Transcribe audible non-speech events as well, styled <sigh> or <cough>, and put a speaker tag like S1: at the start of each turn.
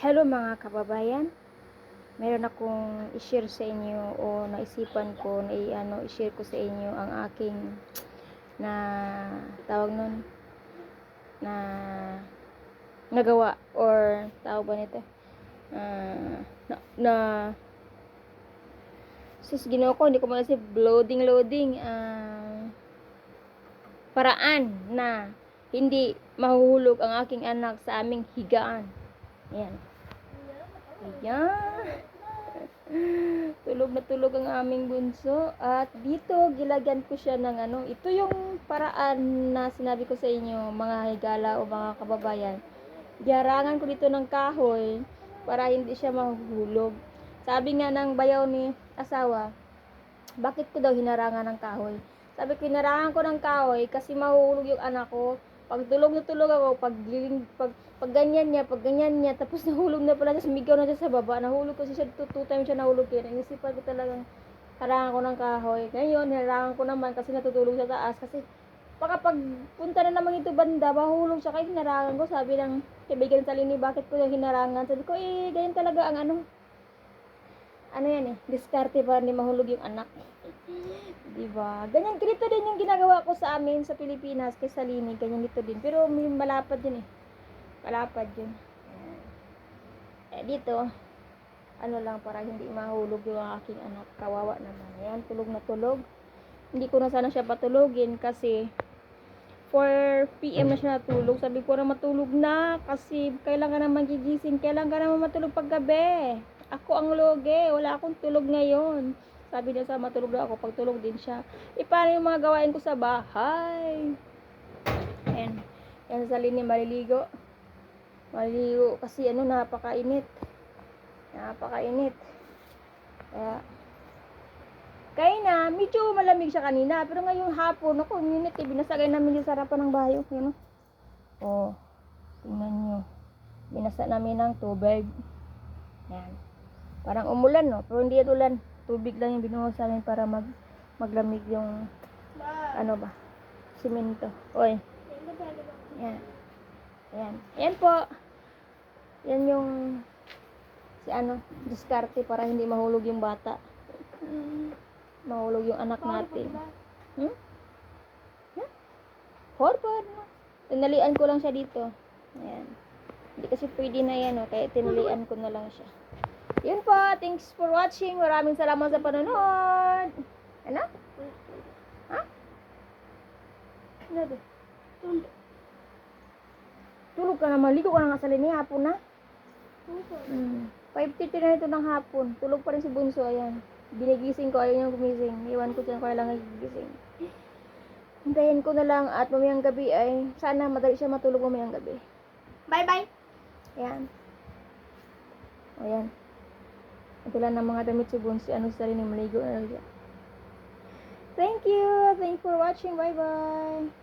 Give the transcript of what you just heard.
S1: Hello mga kababayan. Meron akong i-share sa inyo o naisipan ko na i- ano, i-share ko sa inyo ang aking na tawag nun na nagawa or tawag ba nito Ah, na, na sus ginawa ko hindi ko malasip loading loading ah, paraan na hindi mahuhulog ang aking anak sa aming higaan Ayan. Ayan. <laughs> tulog na tulog ang aming bunso. At dito, gilagyan ko siya ng ano. Ito yung paraan na sinabi ko sa inyo, mga higala o mga kababayan. Giharangan ko dito ng kahoy para hindi siya mahuhulog. Sabi nga ng bayaw ni asawa, bakit ko daw hinarangan ng kahoy? Sabi ko, hinarangan ko ng kahoy kasi mahuhulog yung anak ko. Pag tulog na tulog ako, pag, pag, pag ganyan niya, pag ganyan niya, tapos <laughs> nahulog na pala, tapos migaw na siya sa baba, nahulog kasi siya, two, two times siya nahulog yun. Naisipan ko talagang harangan ko ng kahoy. Ngayon, harangan ko naman kasi natutulog sa taas. Kasi baka pag punta na naman ito banda, mahulog siya. Kaya hinarangan ko, sabi ng kaibigan sa lini, bakit ko yung hinarangan? Sabi ko, eh, ganyan talaga ang ano, ano yan eh, diskarte para hindi mahulog yung anak. Diba? Ganyan, ganito din yung ginagawa ko sa amin sa Pilipinas, kay Salini, ganyan dito din. Pero may malapad yun eh. Malapad yun. Eh, dito, ano lang, para hindi mahulog yung aking anak. Kawawa naman. Ayan, tulog na tulog. Hindi ko na sana siya patulogin kasi 4 p.m. na siya natulog. Sabi ko na matulog na kasi kailangan na magigising. Kailangan ka naman matulog pag gabi. Ako ang loge. Wala akong tulog ngayon. Sabi niya sa matulog na ako. Pagtulog din siya. E paano yung mga gawain ko sa bahay? Ayan. Yan sa linya maliligo. Maliligo kasi ano napakainit. Napakainit. Kaya kaya na, medyo malamig siya kanina. Pero ngayong hapon, ako, minute, eh, binasagay namin yung sarapan ng bahay. Yan, oh. oh. Tingnan nyo. Binasa namin ng tubig. Yan. Parang umulan, no? Pero hindi yan ulan. Tubig lang yung binuhos sa amin para mag maglamig yung, ano ba, simento. Oy. Yan. Yan. Yan po. Yan yung, si ano, diskarte para hindi mahulog yung bata mahulog yung anak natin. Hmm? Yeah. Horpor, no? Tinalian ko lang siya dito. Ayan. Hindi kasi pwede na yan, no? Kaya tinalian ko na lang siya. Thanks for watching. Maraming salamat sa panonood. Ano? Ha? Ano ba? Tulog ka na. Maligo ka na nga sa linya. Hapon na. Hmm. 5.30 na ito ng hapon. Tulog pa rin si Bunso. Ayan. Binigising ko. Ayaw niyang gumising. Iwan ko dyan. Kaya lang nagigising. Hintayin ko na lang at mamayang gabi ay sana madali siya matulog mamayang gabi.
S2: Bye bye.
S1: Ayan. Ayan. Ito lang ng mga damit si Bunso. Ano sa rin maligo na. Thank you. Thank you for watching. Bye bye.